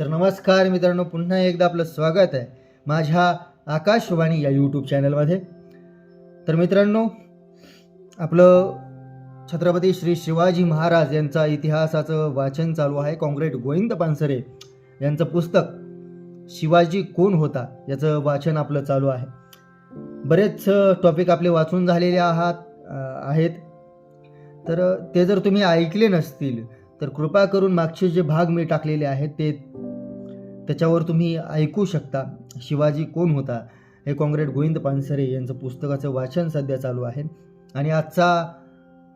तर नमस्कार मित्रांनो पुन्हा एकदा आपलं स्वागत आहे माझ्या आकाशवाणी या यूट्यूब चॅनलमध्ये तर मित्रांनो आपलं छत्रपती श्री शिवाजी महाराज यांचा इतिहासाचं वाचन चालू आहे. कॉंग्रेट गोविंद पानसरे यांचं पुस्तक शिवाजी कोण होता याचं वाचन आपलं चालू आहे. बरेच टॉपिक आपले वाचून झालेले आहात आहेत. तर ते जर तुम्ही ऐकले नसतील तर कृपा करून मागचे जे भाग मी टाकलेले आहेत ते त्याच्यावर तुम्ही ऐकू शकता. शिवाजी कोण होता? हे काँग्रेट गोविंद पानसरे यांचं पुस्तकाचं वाचन सध्या चालू आहे. आणि आजचा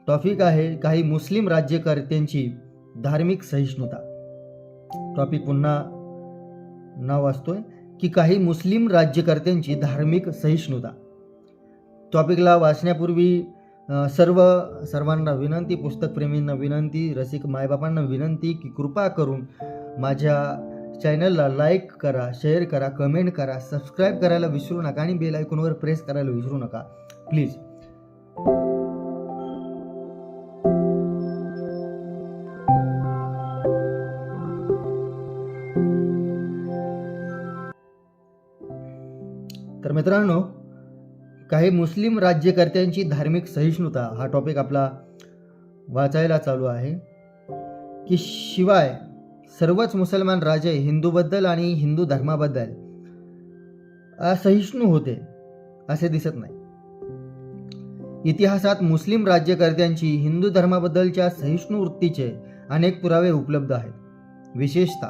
टॉपिक आहे काही मुस्लिम राज्यकर्त्यांची धार्मिक सहिष्णुता. टॉपिक पुन्हा नाव वाचतोय. की काही मुस्लिम राज्यकर्त्यांची धार्मिक सहिष्णुता. टॉपिकला वाचण्यापूर्वी सर्व सर्वांना विनंती पुस्तकप्रेमींना विनंती रसिक मायबापांना विनंती की कृपा करून माझ्या चॅनलला लाईक करा शेअर करा कमेंट करा सबस्क्राईब करायला विसरू नका आणि बेल आयकॉनवर प्रेस करायला विसरू नका. प्लीज. तर मित्रांनो काही मुस्लिम राज्यकर्त्यांची धार्मिक सहिष्णुता हा टॉपिक आपला वाचायला चालू आहे. की शिवाय सर्वच मुसलमान राजे हिंदूबद्दल आणि हिंदू धर्माबद्दल असहिष्णू होते असे दिसत नाही. इतिहासात मुस्लिम राज्यकर्त्यांची हिंदू धर्माबद्दलच्या सहिष्णू वृत्तीचे अनेक पुरावे उपलब्ध आहेत. विशेषतः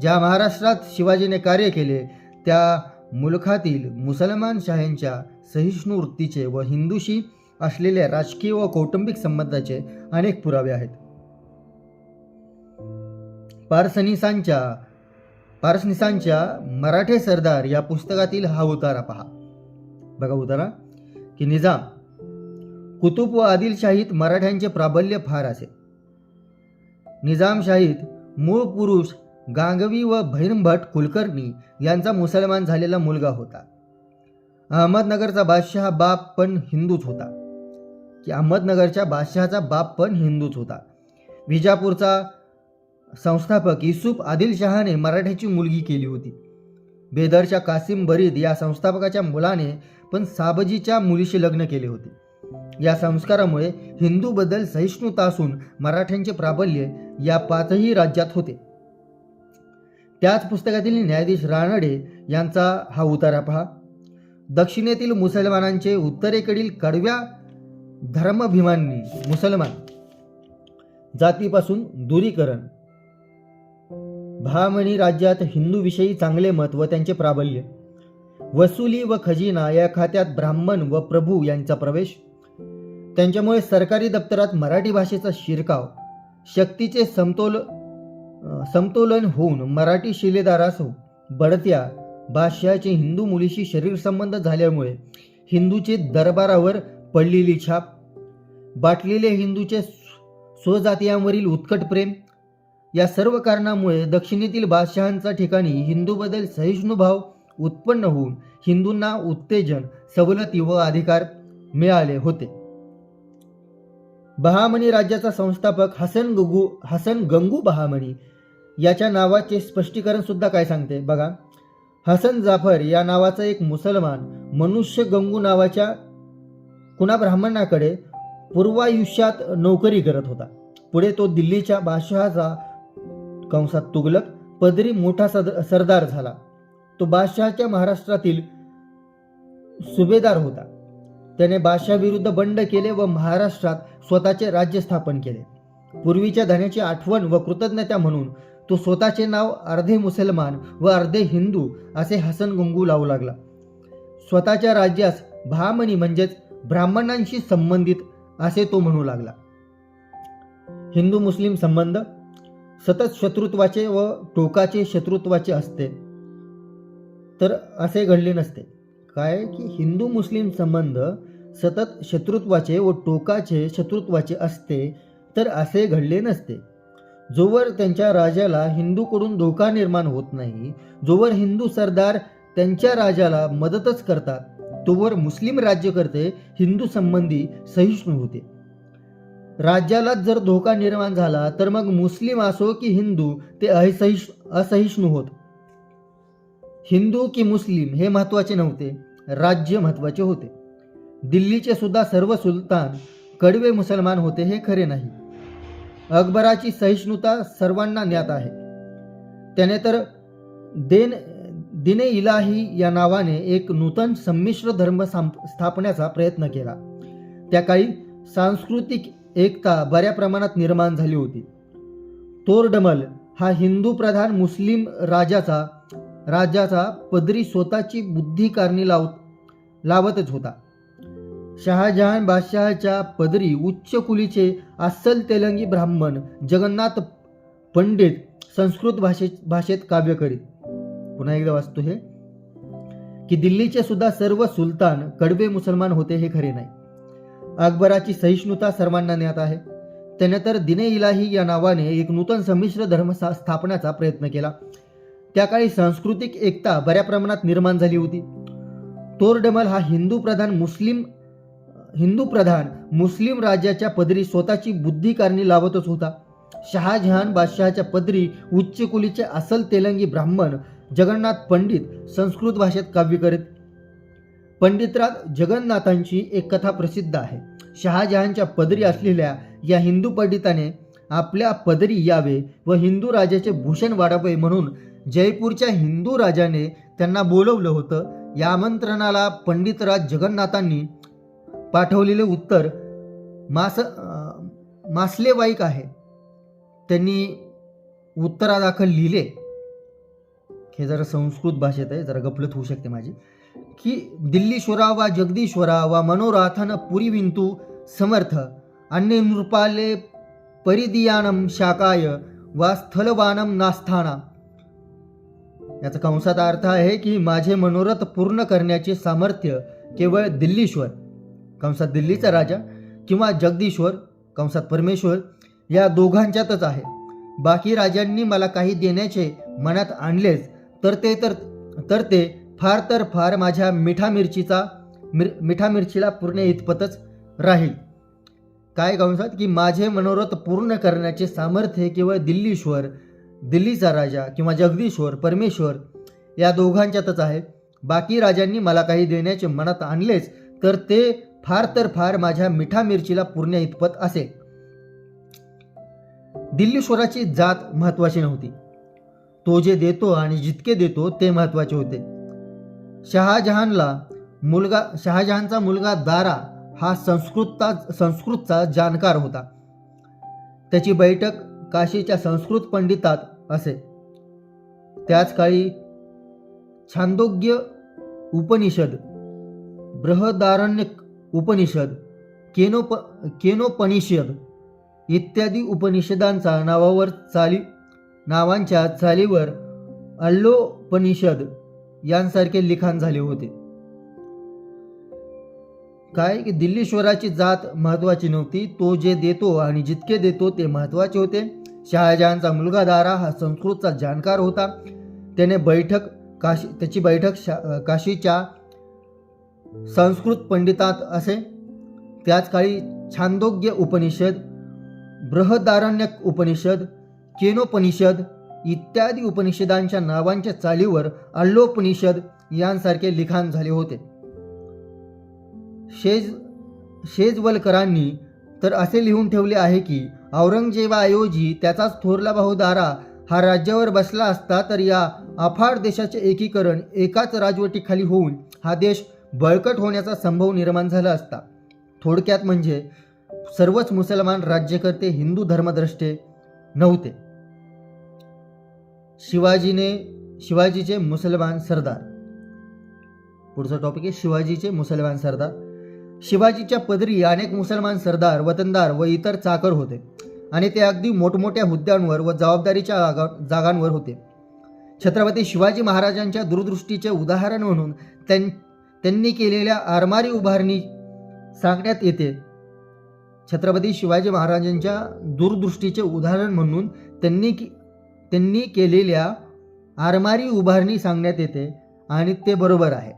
ज्या महाराष्ट्रात शिवाजीने कार्य केले त्या मुलखातील मुसलमान शाह्यांच्या सहिष्णू वृत्तीचे व हिंदूशी असलेल्या राजकीय व कौटुंबिक संबंधाचे अनेक पुरावे आहेत. पारसनिसांच्या पारसनिसांच्या मराठे सरदार या पुस्तकातील हा उतारा पहा. बघा उतारा. की निजाम कुतुब व आदिलशाहीत मराठ्यांचे प्राबल्य फार असे. निजामशाहीत मूळ पुरुष गांगवी व भैरमभट कुलकर्णी यांचा मुसलमान झालेला मुलगा होता. अहमदनगरचा बादशहा बाप पण हिंदूच होता. की अहमदनगरच्या बादशहाचा बाप पण हिंदूच होता. विजापूरचा संस्थापक युसुफ आदिलशहाने मराठ्याची मुलगी केली होती. बेदरच्या कासिम बरीद या संस्थापकाच्या मुलाने पण साबजीच्या मुलीशी लग्न केले होते. या संस्कारामुळे हिंदूबद्दल सहिष्णुता असून मराठ्यांचे प्राबल्य या पाचही राज्यात होते. त्याच पुस्तकातील न्यायाधीश रानडे यांचा हा उतारा पहा. दक्षिणेतील मुसलमानांचे उत्तरेकडील कडव्या धर्मभिमांनी मुसलमान. जातीपासून दूरीकरण. भामणी राज्यात हिंदूविषयी चांगले मत व त्यांचे प्राबल्य. वसुली व खजिना या खात्यात ब्राह्मण व प्रभू यांचा प्रवेश. त्यांच्यामुळे सरकारी दप्तरात मराठी भाषेचा शिरकाव. शक्तीचे समतोल समतोलन होऊन मराठी शिलेदारास बढत्या भाष्याचे हिंदू मुलीशी शरीर संबंध झाल्यामुळे हिंदूचे दरबारावर पडलेली छाप बाटलेले हिंदूचे स्वजातीयांवरील उत्कट प्रेम या सर्व कारणामुळे दक्षिणेतील बादशहांच्या ठिकाणी हिंदूबद्दल सहिष्णुभाव उत्पन्न होऊन हिंदूंना उत्तेजन सवलती व अधिकार मिळाले होते. बहामणी राज्याचा संस्थापक हसन गंगू हसन गंगू बहामणी याच्या नावाचे स्पष्टीकरण सुद्धा काय सांगते? बघा. हसन जाफर या नावाचा एक मुसलमान मनुष्य गंगू नावाच्या कुणा ब्राह्मणाकडे पूर्वायुष्यात नोकरी करत होता. पुढे तो दिल्लीच्या बादशहाचा कंसात तुगलक पदरी मोठा सद सरदार झाला. तो बादशहाच्या महाराष्ट्रातील सुभेदार होता. त्याने बादशहाविरुद्ध बंड केले व महाराष्ट्रात स्वतःचे राज्य स्थापन केले. पूर्वीच्या धन्याची आठवण व कृतज्ञता म्हणून तो स्वतःचे नाव अर्धे मुसलमान व अर्धे हिंदू असे हसन गंगू लावू लागला. स्वतःच्या राज्यास भामणी म्हणजेच ब्राह्मणांशी संबंधित असे तो म्हणू लागला. हिंदू मुस्लिम संबंध सतत शत्रुत्वाचे व टोकाचे शत्रुत्वाचे असते. तर असे घडले नसते. काय की हिंदू मुस्लिम संबंध सतत शत्रुत्वाचे व टोकाचे शत्रुत्वाचे असते तर असे घडले नसते. जोवर त्यांच्या राजाला हिंदूकडून धोका निर्माण होत नाही जोवर हिंदू सरदार त्यांच्या राजाला मदतच करतात तोवर मुस्लिम राज्यकर्ते हिंदू संबंधी सहिष्णू होते. राज्यालाच जर धोका निर्माण झाला तर मग मुस्लिम असो की हिंदू ते असहिष असहिष्णू होत. हिंदू की मुस्लिम हे महत्त्वाचे नव्हते राज्य महत्त्वाचे होते. दिल्लीचे सुद्धा सर्व सुलतान कडवे मुसलमान होते हे खरे नाही. अकबराची सहिष्णुता सर्वांना ज्ञात आहे. त्याने तर देन दिने इलाही या नावाने एक नूतन संमिश्र धर्म स्थापण्याचा प्रयत्न केला. त्या काळी सांस्कृतिक एकता बऱ्या प्रमाणात निर्माण झाली होती. तोरडमल हा हिंदू प्रधान मुस्लिम राजाचा राजाचा पदरी स्वतःची बुद्धी कारणी लाव लावतच होता. शहाजहान बादशहाच्या पदरी उच्च कुलीचे अस्सल तेलंगी ब्राह्मण जगन्नाथ पंडित संस्कृत भाषेत भाषेत काव्य करीत. पुन्हा एकदा वाचतो हे. की दिल्लीचे सुद्धा सर्व सुलतान कडवे मुसलमान होते हे खरे नाही. अकबराची सहिष्णुता सर्वांना ज्ञात आहे त्याने तर दिने इलाही या नावाने एक नूतन संमिश्र धर्म स्थापण्याचा प्रयत्न केला त्या काळी सांस्कृतिक एकता बऱ्या प्रमाणात निर्माण झाली होती। तोरडमल हा हिंदू प्रधान मुस्लिम हिंदू प्रधान मुस्लिम राज्याच्या पदरी स्वतःची बुद्धी कारणी लावतच होता। शहाजहान बादशहाच्या पदरी उच्चकुलीचे असल तेलंगी ब्राह्मण जगन्नाथ पंडित संस्कृत भाषेत काव्य करीत। पंडितराज जगन्नाथांची एक कथा प्रसिद्ध आहे. शहाजहानच्या पदरी असलेल्या या हिंदू पंडिताने आपल्या पदरी यावे व हिंदू राजाचे भूषण वाढावे म्हणून जयपूरच्या हिंदू राजाने त्यांना बोलवलं होतं. या आमंत्रणाला पंडितराज जगन्नाथांनी पाठवलेले उत्तर मास मासलेवाईक आहे. त्यांनी उत्तरादाखल लिहिले. हे जरा संस्कृत भाषेत आहे जरा गफलत होऊ शकते माझी. की दिल्लीश्वरा वा जगदीश्वरा वा मनोराथन पुरी विंतू समर्थ अन्य नृपाले परिदियानम शाकाय वा स्थलवानम नास्थाना। याचा कंसात अर्थ आहे की माझे मनोरथ पूर्ण करण्याचे सामर्थ्य केवळ दिल्लीश्वर कंसात दिल्लीचा राजा किंवा जगदीश्वर कंसात परमेश्वर या दोघांच्यातच आहे. बाकी राजांनी मला काही देण्याचे मनात आणलेच तर ते तर तर ते फार तर फार माझ्या मिठा मिरचीचा मिर मिठा मिरचीला पूर्ण इतपतच राहील. काय कंसात की माझे मनोरथ पूर्ण करण्याचे सामर्थ्य केवळ दिल्लीश्वर दिल्लीचा राजा किंवा जगदीश्वर परमेश्वर या दोघांच्यातच आहे. बाकी राजांनी मला काही देण्याचे मनात आणलेच तर ते फार तर फार माझ्या मिठा मिरचीला पूर्ण इतपत असेल दिल्लीश्वराची जात महत्वाची नव्हती. तो जे देतो आणि जितके देतो ते महत्त्वाचे होते. शहाजहानला मुलगा शहाजहानचा मुलगा दारा हा संस्कृतचा संस्कृतचा जाणकार होता. त्याची बैठक काशीच्या संस्कृत पंडितात असे. त्याच काळी छांदोग्य उपनिषद बृहदारण्य उपनिषद केनोप केनोपनिषद इत्यादी उपनिषदांचा नावावर चाली नावांच्या चालीवर अल्लोपनिषद यांसारखे लिखाण झाले होते. काय की दिल्लीश्वराची जात महत्वाची नव्हती. तो जे देतो आणि जितके देतो ते महत्त्वाचे होते. शहाजहानचा मुलगा दारा हा संस्कृतचा जाणकार होता. त्याने बैठक काशी त्याची बैठक शा काशीच्या संस्कृत पंडितात असे. त्याच काळी छांदोग्य उपनिषद बृहदारण्यक उपनिषद केनोपनिषद इत्यादी उपनिषदांच्या नावांच्या चालीवर अल्लोपनिषद यांसारखे लिखाण झाले होते. शेज शेजवलकरांनी तर असे लिहून ठेवले आहे की औरंगजेबाऐवजी त्याचाच थोरला भाऊ दारा हा राज्यावर बसला असता तर या अफाट देशाचे एकीकरण एकाच राजवटीखाली होऊन हा देश बळकट होण्याचा संभव निर्माण झाला असता. थोडक्यात म्हणजे सर्वच मुसलमान राज्यकर्ते हिंदू धर्मद्रष्टे नव्हते. शिवाजीने शिवाजीचे मुसलमान सरदार. पुढचा टॉपिक आहे शिवाजीचे मुसलमान सरदार. शिवाजीच्या पदरी अनेक मुसलमान सरदार वतनदार व इतर चाकर होते आणि ते अगदी मोठमोठ्या हुद्द्यांवर व जबाबदारीच्या जागांवर होते. छत्रपती शिवाजी महाराजांच्या दूरदृष्टीचे उदाहरण म्हणून त्यां त्यांनी केलेल्या आरमारी उभारणी सांगण्यात येते. छत्रपती शिवाजी महाराजांच्या दूरदृष्टीचे उदाहरण म्हणून त्यांनी की त्यांनी केलेल्या आरमारी उभारणी सांगण्यात येते आणि ते बरोबर आहे.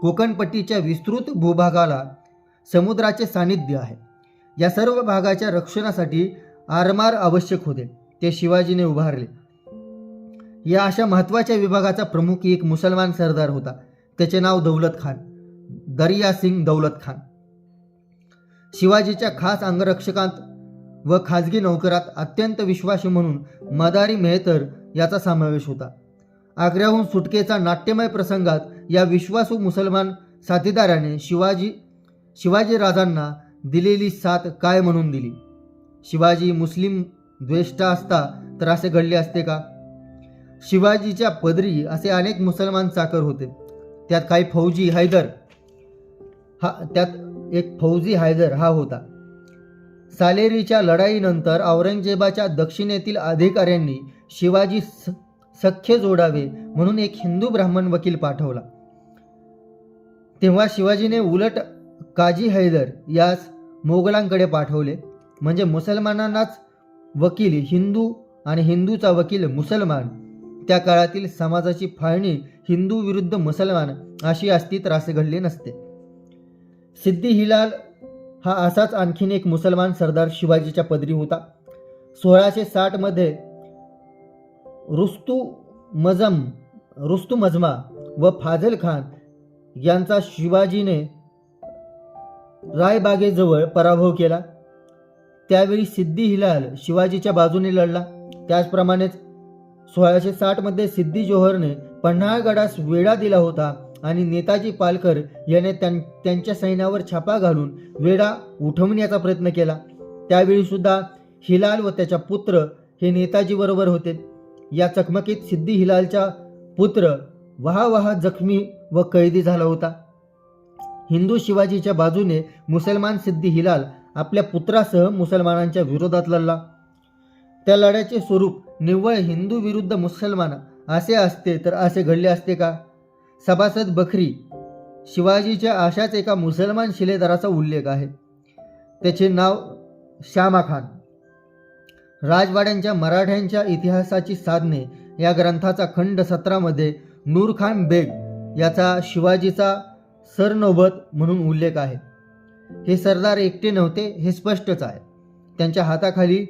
कोकणपट्टीच्या विस्तृत भूभागाला समुद्राचे सानिध्य आहे. या सर्व भागाच्या रक्षणासाठी आरमार आवश्यक होते. ते शिवाजीने उभारले. या अशा महत्त्वाच्या विभागाचा प्रमुख एक मुसलमान सरदार होता. त्याचे नाव दौलत खान. दरिया सिंग दौलत खान. शिवाजीच्या खास अंगरक्षकांत व खाजगी नौकरात अत्यंत विश्वासी म्हणून मदारी मेहतर याचा समावेश होता. आग्र्याहून सुटकेचा नाट्यमय प्रसंगात या विश्वासू मुसलमान साथीदाराने शिवाजी शिवाजी राजांना दिलेली साथ काय म्हणून दिली? शिवाजी मुस्लिम द्वेष्टा असता तर असे घडले असते का? शिवाजीच्या पदरी असे अनेक मुसलमान चाकर होते. त्यात काही फौजी हैदर हा त्यात एक फौजी हैदर हा होता. सालेरीच्या लढाईनंतर औरंगजेबाच्या दक्षिणेतील अधिकाऱ्यांनी शिवाजी सख्य जोडावे म्हणून एक हिंदू ब्राह्मण वकील पाठवला. तेव्हा शिवाजीने उलट काजी हैदर यास मोगलांकडे पाठवले. म्हणजे मुसलमानांनाच वकील हिंदू आणि हिंदूचा वकील मुसलमान. त्या काळातील समाजाची फाळणी हिंदू विरुद्ध मुसलमान अशी असती त्रास घडली घडले नसते. सिद्धी हिलाल हा असाच आणखीन एक मुसलमान सरदार शिवाजीच्या पदरी होता. सोळाशे साठमध्ये रुस्तू मजम रुस्तू मजमा व फाजल खान यांचा शिवाजीने रायबागेजवळ पराभव केला. त्यावेळी सिद्धी हिलाल शिवाजीच्या बाजूने लढला. त्याचप्रमाणेच सोळाशे साठमध्ये सिद्धी जोहरने पन्हाळगडास वेढा दिला होता. आणि नेताजी पालकर याने त्यां त्यांच्या सैन्यावर छापा घालून वेढा उठवण्याचा प्रयत्न केला. त्यावेळी सुद्धा हिलाल व त्याचा पुत्र हे नेताजी बरोबर होते. या चकमकीत सिद्धी हिलालचा पुत्र वहा जखमी व कैदी झाला होता. हिंदू शिवाजीच्या बाजूने मुसलमान सिद्धी हिलाल आपल्या पुत्रासह मुसलमानांच्या विरोधात लढला. त्या लढ्याचे स्वरूप निव्वळ हिंदू विरुद्ध मुसलमान असे असते तर असे घडले असते का? सभासद बखरी शिवाजीच्या अशाच एका मुसलमान शिलेदाराचा उल्लेख आहे. त्याचे नाव श्यामा खान. राजवाड्यांच्या मराठ्यांच्या इतिहासाची साधने या ग्रंथाचा खंड सत्रामध्ये नूरखान बेग याचा शिवाजीचा सरनोबत म्हणून उल्लेख आहे. हे सरदार एकटे नव्हते हे स्पष्टच आहे. त्यांच्या हाताखाली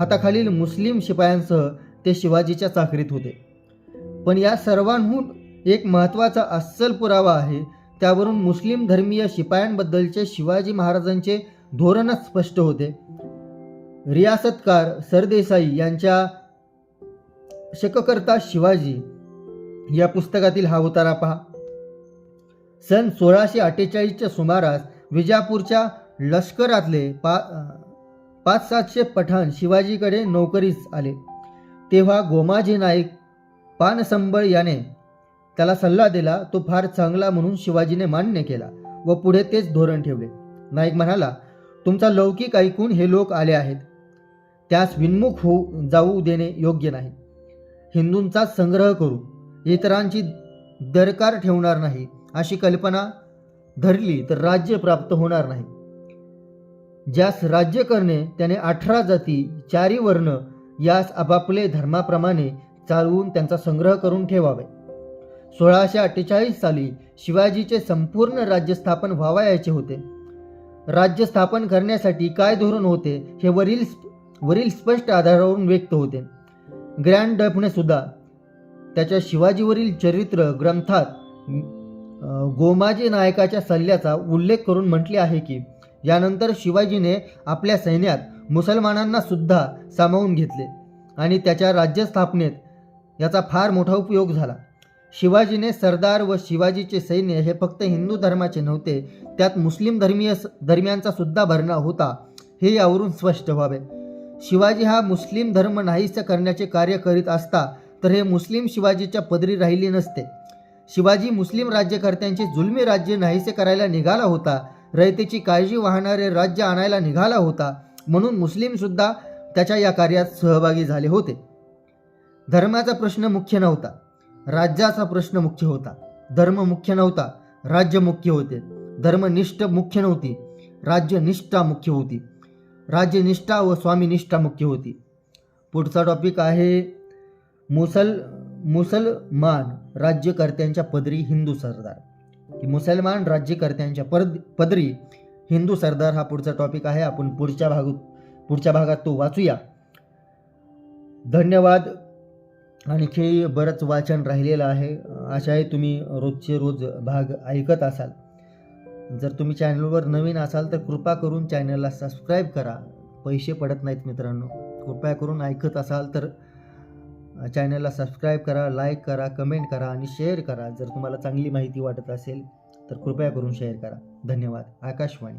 हाताखालील मुस्लिम शिपायांसह ते शिवाजीच्या चाकरीत होते. पण या सर्वांहून एक महत्त्वाचा अस्सल पुरावा आहे. त्यावरून मुस्लिम धर्मीय शिपायांबद्दलचे शिवाजी महाराजांचे धोरणच स्पष्ट होते. रियासतकार सरदेसाई यांच्या शककर्ता शिवाजी या पुस्तकातील हा उतारा पहा. सन सोळाशे अठ्ठेचाळीसच्या सुमारास विजापूरच्या लष्करातले पा पाच सातशे पठाण शिवाजीकडे नोकरीस आले. तेव्हा गोमाजी नाईक पानसंबळ याने त्याला सल्ला दिला तो फार चांगला म्हणून शिवाजीने मान्य केला व पुढे तेच धोरण ठेवले. नाईक म्हणाला तुमचा लौकिक ऐकून हे लोक आले आहेत. त्यास विन्मुख होऊ जाऊ देणे योग्य नाही. हिंदूंचा संग्रह करू. इतरांची दरकार ठेवणार नाही. अशी कल्पना धरली तर राज्य प्राप्त होणार नाही. ज्यास राज्य करणे त्याने अठरा जाती चारी वर्ण यास आपापले धर्माप्रमाणे चालवून त्यांचा संग्रह करून ठेवावे. सोळाशे अठ्ठेचाळीस साली शिवाजीचे संपूर्ण राज्य स्थापन व्हावयाचे होते. राज्य स्थापन करण्यासाठी काय धोरण होते हे वरील वरील स्पष्ट आधारावरून व्यक्त होते. ग्रँड डफने सुद्धा त्याच्या शिवाजीवरील चरित्र ग्रंथात गोमाजी नायकाच्या सल्ल्याचा उल्लेख करून म्हटले आहे की यानंतर शिवाजीने आपल्या सैन्यात मुसलमानांना सुद्धा सामावून घेतले आणि त्याच्या राज्यस्थापनेत याचा फार मोठा उपयोग झाला. शिवाजीने सरदार व शिवाजीचे सैन्य हे फक्त हिंदू धर्माचे नव्हते त्यात मुस्लिम धर्मीय धर्मियांचा सुद्धा भरणा होता हे यावरून स्पष्ट व्हावे. शिवाजी हा मुस्लिम धर्म नाहीसे करण्याचे कार्य करीत असता तर हे मुस्लिम शिवाजीच्या पदरी राहिले नसते. शिवाजी मुस्लिम राज्यकर्त्यांचे जुलमी राज्य नाहीसे करायला निघाला होता रयतेची काळजी वाहणारे राज्य आणायला निघाला होता म्हणून मुस्लिमसुद्धा त्याच्या या कार्यात सहभागी झाले होते. धर्माचा प्रश्न मुख्य नव्हता. राज्याचा प्रश्न मुख्य होता. धर्म मुख्य नव्हता राज्य मुख्य होते. धर्मनिष्ठ मुख्य नव्हती राज्यनिष्ठा मुख्य होती. राज्यनिष्ठा व स्वामीनिष्ठा मुख्य होती. पुढचा टॉपिक आहे मुसल मुसलमान राज्यकर्त्यांच्या पदरी हिंदू सरदार. की मुसलमान राज्यकर्त्यांच्या पद पदरी हिंदू सरदार हा पुढचा टॉपिक आहे. आपण पुढच्या भाग पुढच्या भागात तो वाचूया. धन्यवाद. आणखी बरंच वाचन राहिलेलं आहे. अशाही आहे तुम्ही रोजचे रोज भाग ऐकत असाल. जर तुम्ही चॅनलवर नवीन असाल तर कृपा करून चॅनलला सबस्क्राईब करा. पैसे पडत नाहीत मित्रांनो. कृपया करून ऐकत असाल तर चॅनलला सबस्क्राईब करा लाईक करा कमेंट करा आणि शेअर करा. जर तुम्हाला चांगली माहिती वाटत असेल तर कृपया करून शेअर करा. धन्यवाद. आकाशवाणी.